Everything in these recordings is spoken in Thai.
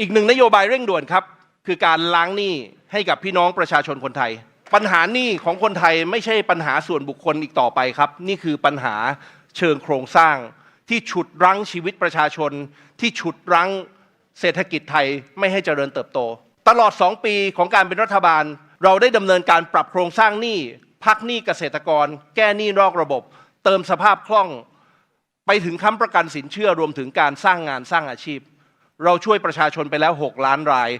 อีกหนึ่งนโยบายเร่งด่วนครับ คือการล้างหนี้ให้กับพี่น้องประชาชนคนไทย ปัญหาหนี้ของคนไทยไม่ใช่ปัญหาส่วนบุคคลอีกต่อไปครับ นี่คือปัญหาเชิงโครงสร้าง ที่ฉุดรั้งชีวิตประชาชน ที่ฉุดรั้งเศรษฐกิจไทยไม่ให้เจริญเติบโต ตลอด 2 ปีของการเป็นรัฐบาล เราได้ดำเนินการปรับโครงสร้างหนี้พักหนี้เกษตรกร แก้หนี้นอกระบบ เติมสภาพคล่อง ไปถึงค้ำประกันสินเชื่อรวมถึงการสร้างงานสร้างอาชีพ เราช่วยประชาชนไปแล้ว 6 ล้านราย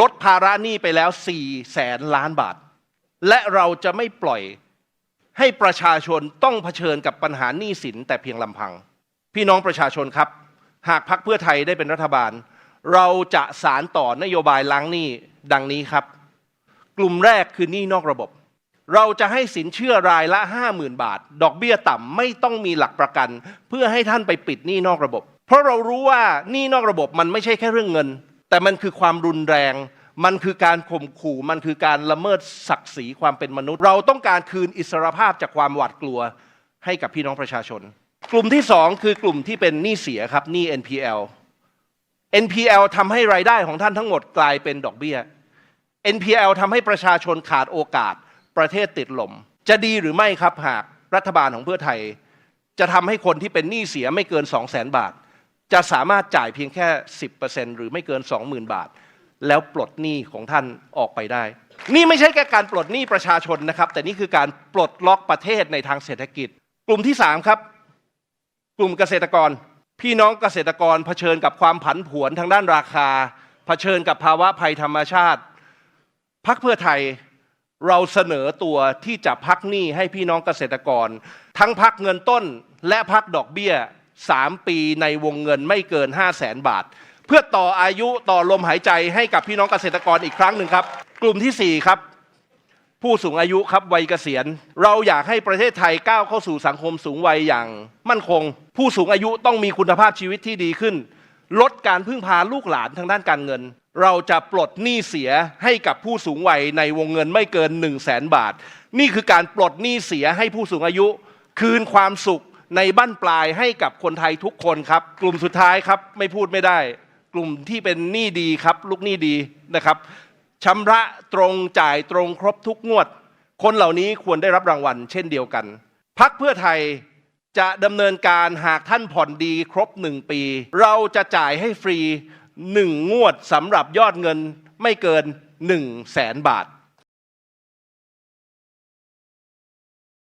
ลดภาระหนี้ไปแล้ว4แสนล้านบาท และเราจะไม่ปล่อยให้ประชาชนต้องเผชิญกับปัญหาหนี้สินแต่เพียงลำพัง พี่น้องประชาชนครับ หากพักเพื่อไทยได้เป็นรัฐบาล เราจะสารต่อนโยบายล้างหนี้ดังนี้ครับ กลุ่มแรกคือหนี้นอกระบบ เราจะให้สินเชื่อรายละ 50,000 บาท ดอกเบี้ยต่ำไม่ต้องมีหลักประกัน เพื่อให้ท่านไปปิดหนี้นอกระบบ ราะเรารู้ว่าหนี้นอกระบบมันไม่ใช่แค่เรื่องเงิน แต่มันคือความรุนแรง มันคือการข่มขู่ มันคือการละเมิดศักดิ์ศรีความเป็นมนุษย์ เราต้องการคืนอิสรภาพจากความหวาดกลัวให้กับพี่น้องประชาชน กลุ่มที่สองคือกลุ่มที่เป็นหนี้เสียครับหนี้ NPL NPL ทำให้รายได้ของท่านทั้งหมดกลายเป็นดอกเบี้ย NPL ทำให้ประชาชนขาดโอกาส ประเทศติดลม จะดีหรือไม่ครับหากรัฐบาลของเพื่อไทย จะทำให้คนที่เป็นหนี้เสียไม่เกิน 2 0 0แสนบาท จะสามารถจ่ายเพียงแค่ 10%หรือไม่เกิน 20,000 บาท แล้วปลดหนี้ของท่านออกไปได้ นี่ไม่ใช่แค่การปลดหนี้ประชาชนนะครับ แต่นี่คือการปลดล็อกประเทศในทางเศรษฐกิจ กลุ่มที่ 3 ครับ กลุ่มเกษตรกร พี่น้องเกษตรกรเผชิญกับความผันผวนทางด้านราคา เผชิญกับภาวะภัยธรรมชาติพักเพื่อไทยเราเสนอตัวที่จะพักหนี้ให้พี่น้องเกษตรกร ทั้งพักเงินต้นและพักดอกเบี้ย 3 ปีในวงเงินไม่เกิน 5 0 0แสนบาท เพื่อต่ออายุต่อลมหายใจให้กับพี่น้องเกษตรกรอีกครั้งหนึ่งครับ กลุ่มทีสี่ 4 ครับ ผู้สูงอายุครับวัยเกษียณ เราอยากให้ประเทศไทยก้าวเข้าสู่สังคมสูงวัยอย่างมั่นคง ผู้สูงอายุต้องมีคุณภาพชีวิตที่ดีขึ้น ลดการพึ่งพาลูกหลานทางด้านการเงินเราจะปลดหนี้เสียให้กับผู้สูงวัยในวงเงินไม่เกิน 1 0 0 0 0แสนบาท นี่คือการปลดหนี้เสียให้ผู้สูงอายุ คืนความสุข ในบั้นปลายให้กับคนไทยทุกคนครับ กลุ่มสุดท้ายครับไม่พูดไม่ได้ กลุ่มที่เป็นหนี้ดีครับ ลูกหนี้ดีนะครับชำระตรงจ่ายตรงครบทุกงวด คนเหล่านี้ควรได้รับรางวัล เช่นเดียวกัน พักเพื่อไทยจะดำเนินการหากท่านผ่อนดีครบหนึ่งปี เราจะจ่ายให้ฟรีหนึ่งงวดสำหรับยอดเงินไม่เกิน1 0 0 0 0แสนบาท